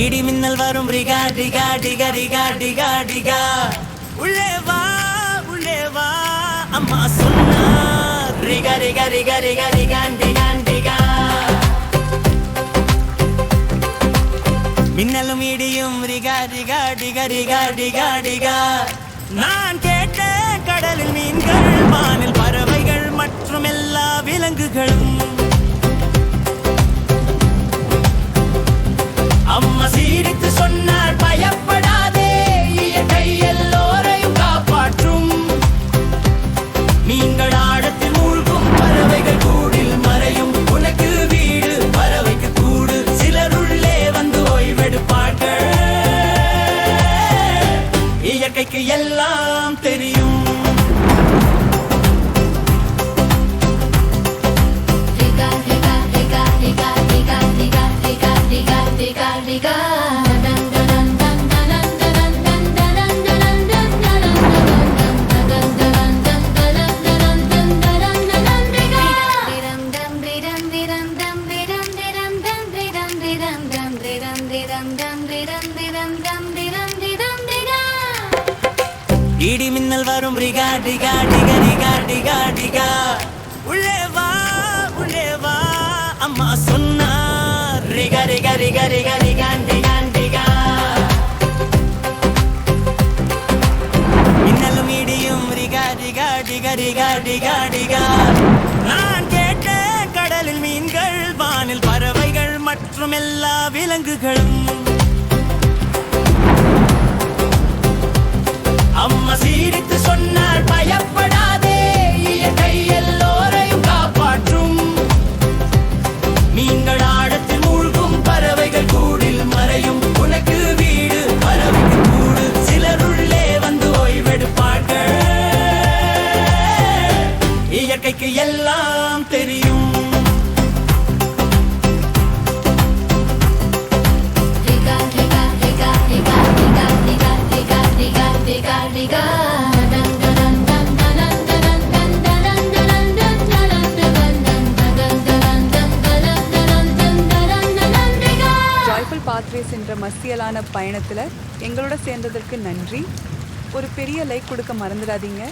இடி மின்னல் வரும் ரிகா டிகா டிகா ரிகா டிகா டிகா. உள்ளே வா உள்ளே வா அம்மா சொன்னா. ரிகா ரிகா ரிகா ரிகா ரிகா டிகா டிகா. மின்னலும் இடியும் ரிகா ரிகா டிகா ரிகா டிகா டிகா. நான் கேட்ட கடலில் மீன்கள் வானில் பறவைகள் மற்றும் எல்லா விலங்குகளும். இடி மின்னல் வரும். ரிகா டிகா டிகா டிகா டிகா டிகா. உள்ளே வா உள்ளே வா. அம்மா சொன்னா ரிகா ரிகா ரிகா ரிகா ரிகா டிகா டிகா. மின்னலும் இடியும். ரிகா டிகா டிகா டிகா டிகா டிகா. நான் கேட்ட கடலில் மீன்கள் வானில் பறவைகள் மற்றும் எல்லா விலங்குகளும். ஜாய்ஃபுல் பாத்வேஸ் என்ற மசியலான பயணத்தில் எங்களோட சேர்ந்ததற்கு நன்றி. ஒரு பெரிய லைக் கொடுக்க மறந்துடாதீங்க.